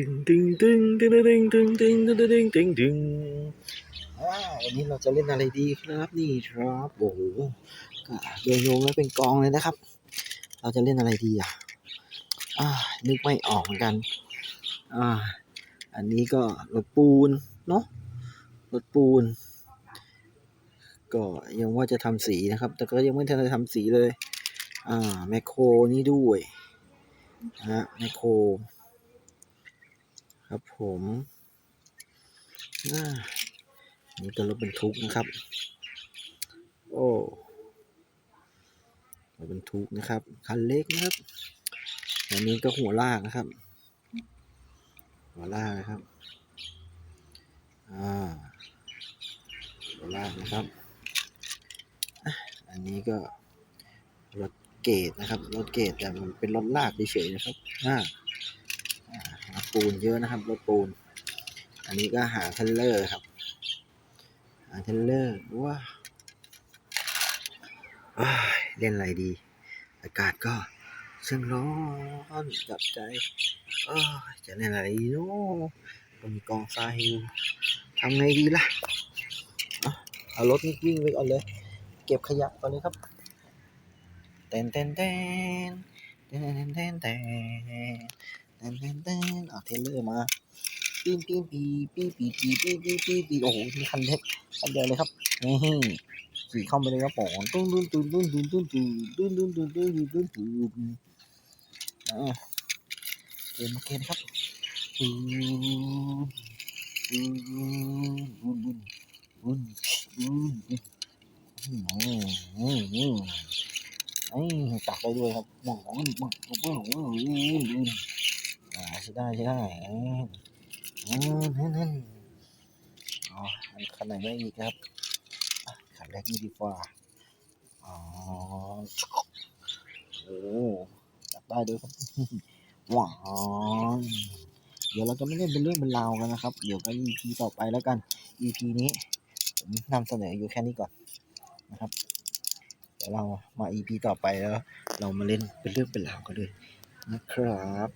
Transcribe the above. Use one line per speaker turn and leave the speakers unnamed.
ึงตึงตึงตึงตึงตึงตึงตึงตึงตึงตึงวันนี้เราจะเล่นอะไรดีครับนี่ครับโอ้โหก็โยนโยนไว้เป็นกองเลยนะครับ เราจะเล่นอะไรดีอะอ่านึกไม่ออกเหมือนกันอ่าอันนี้ก็รถปูนเนาะรถปูน ก็ยังว่าจะทำสีนะครับ แต่ก็ยังไม่ทันได้ทำสีเลย อ่าแมคโครนี่ด้วยนะฮะแมคโคร ครับผมอ่านี่ก็รถบรรทุกนะครับ โอ้รถบรรทุกนะครับ คันเล็กนะครับ อันนี้ก็หัวลากนะครับ หัวลากนะครับ อ่า หัวลากนะครับ อันนี้ก็รถเกตนะครับ รถเกตแต่มันเป็นรถลากเฉยๆนะครับ อ่า ปูนเยอะนะครับรถปูน อันนี้ก็หาเทเลอร์ครับ หาเทเลอร์ว้าเล่นอะไรดี อากาศก็ช่างร้อนจับใจอจะเล่นอะไรดีเนาะก็มีกองทรายอยู่ทำไงดีล่ะเอารถนี่วิ่งไปก่อนเลย เก็บขยะก่อนเลยครับเต้นเต้นเต้นเต้นเต้นเต้นเต้นเต้นเต้น เทเลอร์มาปีนปีนปีปีปีปีปีปีปีปีโอ้โหมีคันเล็กคันเดียวเลยครับนี่ขี่เข้าไปเลยครับผมตุ้นตุ้นตุ้นตุ้นตุ้นตุ้นตุ้นตุ้นตุ้นตุ้นตุ้นตุ้นตุ้นตุ้นอ่าเกมเกมครับตุ้นตุ้นตุ้นตุ้นตุ้นตุ้นโอ้โหไอ้ตักไปด้วยครับหมองหมองหมองหมองหมองหม อ่าใช่ได้ใช่ได้อืมนั่นอ๋ออันคันไหนไม่อีกครับอะคันแรกนี่ดีกว่าอ๋อโอ้จับได้ด้วยครับว้าวเดี๋ยวเราจะไม่เล่นเป็นเรื่องเป็นราวกันนะครับ เดี๋ยวกัน EP ต่อไปแล้วกัน EP นี้ผมนำเสนออยู่แค่นี้ก่อนนะครับ เดี๋ยวเรามา EP ต่อไปแล้ว เรามาเล่นเป็นเรื่องเป็นราวกันเลยนะครับ